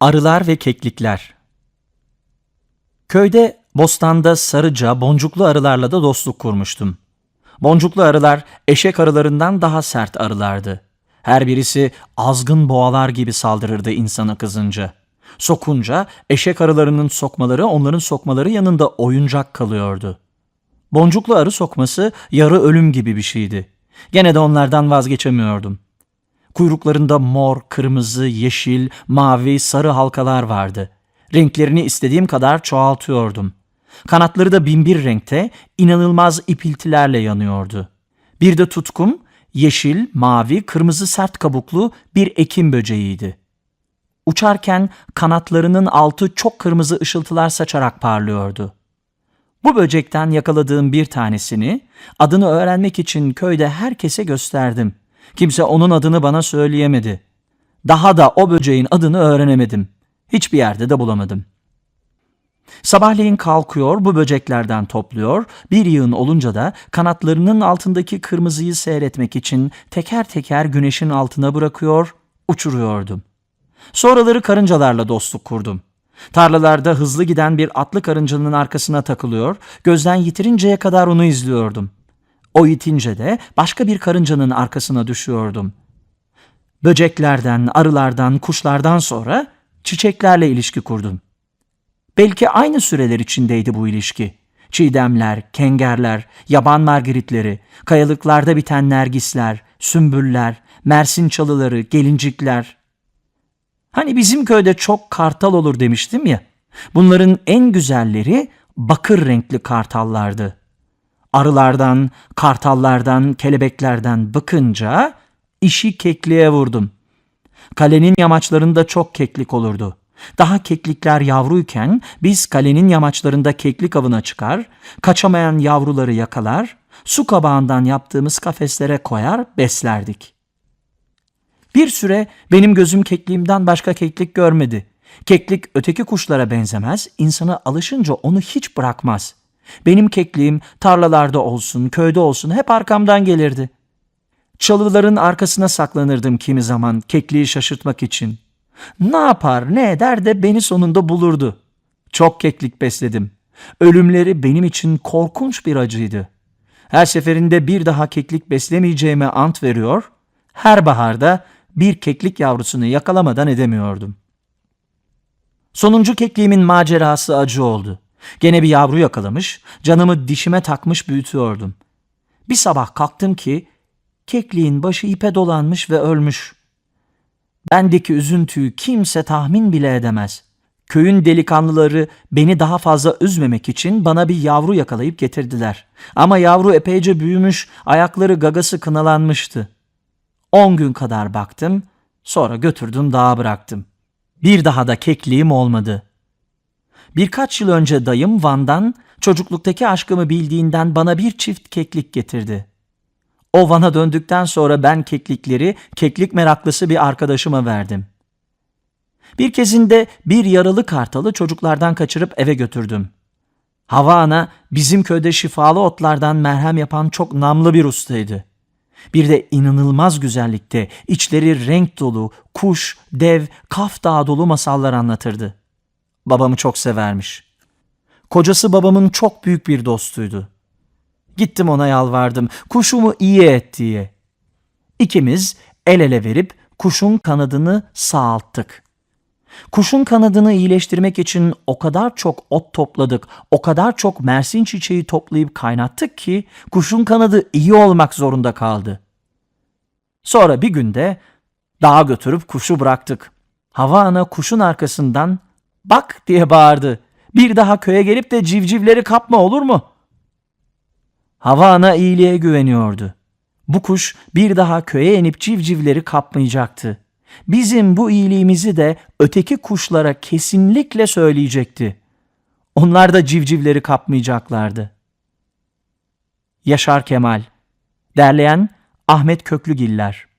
Arılar ve keklikler. Köyde, bostanda sarıca, boncuklu arılarla da dostluk kurmuştum. Boncuklu arılar eşek arılarından daha sert arılardı. Her birisi azgın boğalar gibi saldırırdı insana kızınca. Sokunca eşek arılarının sokmaları onların sokmaları yanında oyuncak kalıyordu. Boncuklu arı sokması yarı ölüm gibi bir şeydi. Gene de onlardan vazgeçemiyordum. Kuyruklarında mor, kırmızı, yeşil, mavi, sarı halkalar vardı. Renklerini istediğim kadar çoğaltıyordum. Kanatları da binbir renkte, inanılmaz ipiltilerle yanıyordu. Bir de tutkum, yeşil, mavi, kırmızı sert kabuklu bir ekim böceğiydi. Uçarken kanatlarının altı çok kırmızı ışıltılar saçarak parlıyordu. Bu böcekten yakaladığım bir tanesini adını öğrenmek için köyde herkese gösterdim. Kimse onun adını bana söyleyemedi. Daha da o böceğin adını öğrenemedim. Hiçbir yerde de bulamadım. Sabahleyin kalkıyor, bu böceklerden topluyor, bir yığın olunca da kanatlarının altındaki kırmızıyı seyretmek için teker teker güneşin altına bırakıyor, uçuruyordum. Sonraları karıncalarla dostluk kurdum. Tarlalarda hızlı giden bir atlı karıncanın arkasına takılıyor, gözden yitirinceye kadar onu izliyordum. O yitince de başka bir karıncanın arkasına düşüyordum. Böceklerden, arılardan, kuşlardan sonra çiçeklerle ilişki kurdum. Belki aynı süreler içindeydi bu ilişki. Çiğdemler, kengerler, yaban margaritleri, kayalıklarda biten nergisler, sümbüller, mersin çalıları, gelincikler. Hani bizim köyde çok kartal olur demiştim ya. Bunların en güzelleri bakır renkli kartallardı. Arılardan, kartallardan, kelebeklerden bıkınca işi kekliğe vurdum. Kalenin yamaçlarında çok keklik olurdu. Daha keklikler yavruyken biz kalenin yamaçlarında keklik avına çıkar, kaçamayan yavruları yakalar, su kabağından yaptığımız kafeslere koyar, beslerdik. Bir süre benim gözüm kekliğimden başka keklik görmedi. Keklik öteki kuşlara benzemez, insana alışınca onu hiç bırakmaz. Benim kekliğim tarlalarda olsun, köyde olsun hep arkamdan gelirdi. Çalıların arkasına saklanırdım kimi zaman kekliği şaşırtmak için. Ne yapar ne eder de beni sonunda bulurdu. Çok keklik besledim. Ölümleri benim için korkunç bir acıydı. Her seferinde bir daha keklik beslemeyeceğime ant veriyor, her baharda bir keklik yavrusunu yakalamadan edemiyordum. Sonuncu kekliğimin macerası acı oldu. Gene bir yavru yakalamış, canımı dişime takmış büyütüyordum. Bir sabah kalktım ki kekliğin başı ipe dolanmış ve ölmüş. Bendeki üzüntüyü kimse tahmin bile edemez. Köyün delikanlıları beni daha fazla üzmemek için bana bir yavru yakalayıp getirdiler. Ama yavru epeyce büyümüş, ayakları gagası kınalanmıştı. On gün kadar baktım, sonra götürdüm dağa bıraktım. Bir daha da kekliğim olmadı. Birkaç yıl önce dayım Van'dan çocukluktaki aşkımı bildiğinden bana bir çift keklik getirdi. O Van'a döndükten sonra ben keklikleri keklik meraklısı bir arkadaşıma verdim. Bir kezinde bir yaralı kartalı çocuklardan kaçırıp eve götürdüm. Hava ana bizim köyde şifalı otlardan merhem yapan çok namlı bir ustaydı. Bir de inanılmaz güzellikte, içleri renk dolu, kuş, dev, kaf dağı dolu masallar anlatırdı. Babamı çok severmiş. Kocası babamın çok büyük bir dostuydu. Gittim ona yalvardım, kuşumu iyi et diye. İkimiz el ele verip kuşun kanadını sağalttık. Kuşun kanadını iyileştirmek için o kadar çok ot topladık, o kadar çok mersin çiçeği toplayıp kaynattık ki kuşun kanadı iyi olmak zorunda kaldı. Sonra bir günde dağa götürüp kuşu bıraktık. Hava ana kuşun arkasından bak diye bağırdı. Bir daha köye gelip de civcivleri kapma olur mu? Hava ana iyiliğe güveniyordu. Bu kuş bir daha köye inip civcivleri kapmayacaktı. Bizim bu iyiliğimizi de öteki kuşlara kesinlikle söyleyecekti. Onlar da civcivleri kapmayacaklardı. Yaşar Kemal Derleyen Ahmet Köklügiller